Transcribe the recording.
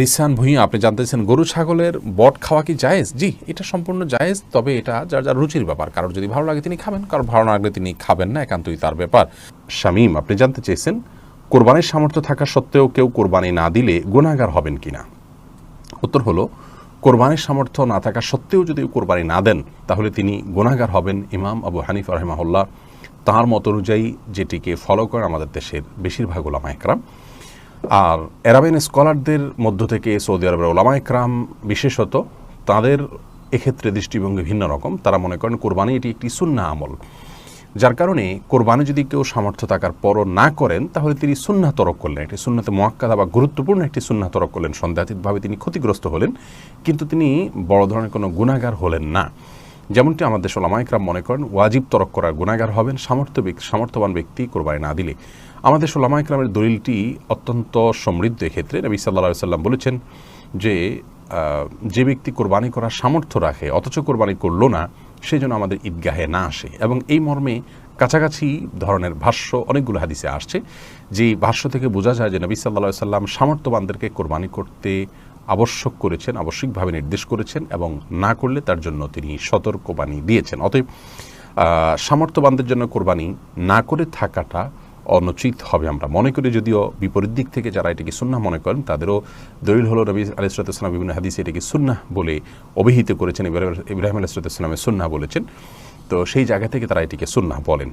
রিসান ভুঁইয়া, আপনি জানতেছেন গরু ছাগলের বট খাওয়া কি জায়েজ? জি, এটা সম্পূর্ণ জায়েজ, তবে এটা যার যার রুচির ব্যাপার। কারোর যদি ভালো লাগে তিনি খাবেন, কারোর ভালো না লাগলে তিনি খাবেন না, একান্তই তার ব্যাপার। শামীম, আপনি জানতে চেয়েছেন কোরবানির সামর্থ্য থাকা সত্ত্বেও কেউ কোরবানি না দিলে গুণাগার হবেন কিনা? উত্তর হলো, কোরবানির সামর্থ্য না থাকা সত্ত্বেও যদি কোরবানি না দেন, তাহলে তিনি গুণাগার হবেন ইমাম আবু হানিফ রহমাহুল্লাহ। তাঁর মত অনুযায়ী যেটিকে ফলো করে আমাদের দেশের বেশিরভাগ ওলামা একরাম আর এরাবিয়ান স্কলারদের মধ্য থেকে সৌদি আরবের ওলামা একরাম বিশেষত, তাদের এক্ষেত্রে দৃষ্টিভঙ্গি ভিন্ন রকম। তারা মনে করেন কোরবানি এটি একটি সুন্না আমল। যার কারণে কোরবানি যদি কেউ সামর্থ্য থাকার পরও না করেন, তাহলে তিনি সুন্না তরক করলেন। একটি সুন্নাতে মোয়াক্কাদা বা গুরুত্বপূর্ণ একটি সুন্না তরক করলেন। সন্দেহাতীতভাবে তিনি ক্ষতিগ্রস্ত হলেন, কিন্তু তিনি বড় ধরনের কোনো গুণাগার হলেন না। যেমনটি আমাদের সোলামাইকরাম মনে করেন, ওয়াজিব তরক করার গুণাগার হবেন সামর্থ্য সামর্থ্যবান ব্যক্তি কোরবানি না দিলে। আমাদের সোলামাইকরামের দলিলটি অত্যন্ত সমৃদ্ধ এক্ষেত্রে নবী সাল্লাহ সাল্লাম বলেছেন যে যে ব্যক্তি কোরবানি করার সামর্থ্য রাখে, অথচ কোরবানি করল না সেই জন্য আমাদের ঈদগাহে না আসে। এবং এই মর্মে কাছাকাছি ধরনের ভাষ্য, অনেকগুলো হাদিসে আসছে যে ভাষ্য থেকে বোঝা যায় যে নবী সাল্লা সাল্লাম সামর্থ্যবানদেরকে কোরবানি করতে আবশ্যক করেছেন, আবশ্যিকভাবে নির্দেশ করেছেন এবং না করলে তার জন্য তিনি সতর্কবাণী দিয়েছেন। অতএব সামর্থ্যবানদের জন্য কোরবানি না করে থাকাটা অনুচিত হবে আমরা মনে করি, যদিও বিপরীত দিক থেকে যারা এটিকে সুন্না মনে করেন, তাদেরও দলিল হলো নবী আলিসালাম বিভিন্ন হাদিসে এটিকে সুন্না বলে অভিহিত করেছেন। ইব্রাহিম আলিসালামের সুন্না বলেছেন। তো সেই জায়গা থেকে তারা এটিকে সুন্না বলেন।